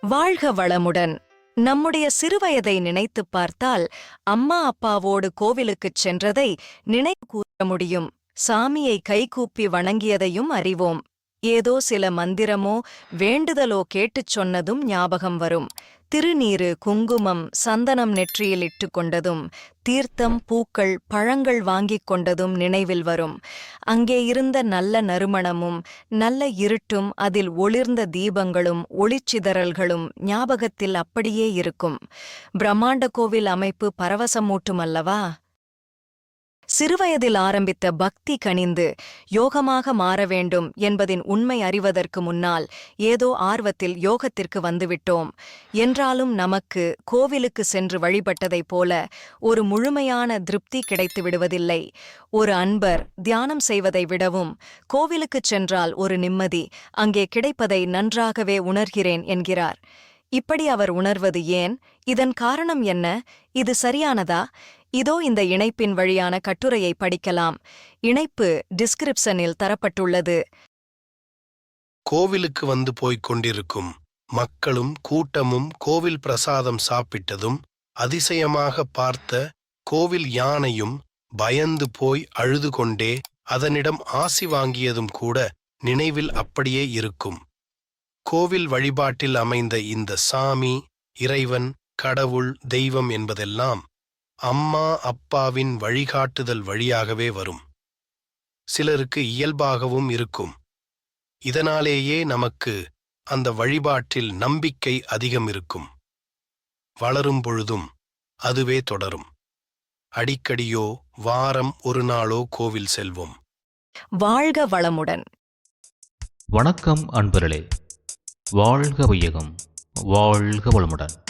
வாழ்க வளமுடன். நம்முடைய சிறுவயதை நினைத்துப் பார்த்தால் அம்மா அப்பாவோடு கோவிலுக்குச் சென்றதை நினைவு கூற முடியும். சாமியை கைகூப்பி வணங்கியதையும் அறிவோம். ஏதோ சில மந்திரமோ வேண்டுதலோ கேட்டுச் சொன்னதும் ஞாபகம் வரும். திருநீறு குங்குமம் சந்தனம் நெற்றியில் இட்டுக் கொண்டதும் தீர்த்தம் பூக்கள் பழங்கள் வாங்கிக் கொண்டதும் நினைவில் வரும். அங்கே இருந்த நல்ல நறுமணமும் நல்ல இருட்டும் அதில் ஒளிர்ந்த தீபங்களும் ஒளிச்சிதறல்களும் ஞாபகத்தில் அப்படியே இருக்கும். பிரம்மாண்ட கோவில் அமைப்பு பரவசமூட்டும் அல்லவா? சிறுவயதில் ஆரம்பித்த பக்தி கனிந்து யோகமாக மாற வேண்டும் என்பதின் உண்மை அறிவதற்கு முன்னால் ஏதோ ஆர்வத்தில் யோகத்திற்கு வந்துவிட்டோம். என்றாலும் நமக்கு கோவிலுக்கு சென்று வழிபட்டதைப் போல ஒரு முழுமையான திருப்தி கிடைத்து விடுவதில்லை. ஒரு அன்பர் தியானம் செய்வதை விடவும் கோவிலுக்குச் சென்றால் ஒரு நிம்மதி அங்கே கிடைப்பதை நன்றாகவே உணர்கிறேன் என்கிறார். இப்படி அவர் உணர்வது ஏன்? இதன் காரணம் என்ன? இது சரியானதா? இதோ இந்த இணைப்பின் வழியான கட்டுரையை படிக்கலாம். இணைப்பு டிஸ்கிரிப்ஷனில் தரப்பட்டுள்ளது. கோவிலுக்கு வந்து போய்க் கொண்டிருக்கும் மக்களும் கூட்டமும் கோவில் பிரசாதம் சாப்பிட்டதும் அதிசயமாக பார்த்த கோவில் யானையும் பயந்து போய் அழுது கொண்டே அதனிடம் ஆசி வாங்கியதும் கூட நினைவில் அப்படியே இருக்கும். கோவில் வழிபாட்டில் அமைந்த இந்த சாமி இறைவன் கடவுள் தெய்வம் என்பதெல்லாம் அம்மா அப்பாவின் வழிகாட்டுதல் வழியாகவே வரும். சிலருக்கு இயல்பாகவும் இருக்கும். இதனாலேயே நமக்கு அந்த வழிபாட்டில் நம்பிக்கை அதிகம் இருக்கும். வளரும் பொழுதும் அதுவே தொடரும். அடிக்கடியோ வாரம் ஒரு நாளோ கோவில் செல்வோம். வாழ்க வளமுடன். வணக்கம் அன்பர்களே. வாழ்க வையகம். வாழ்க வளமுடன்.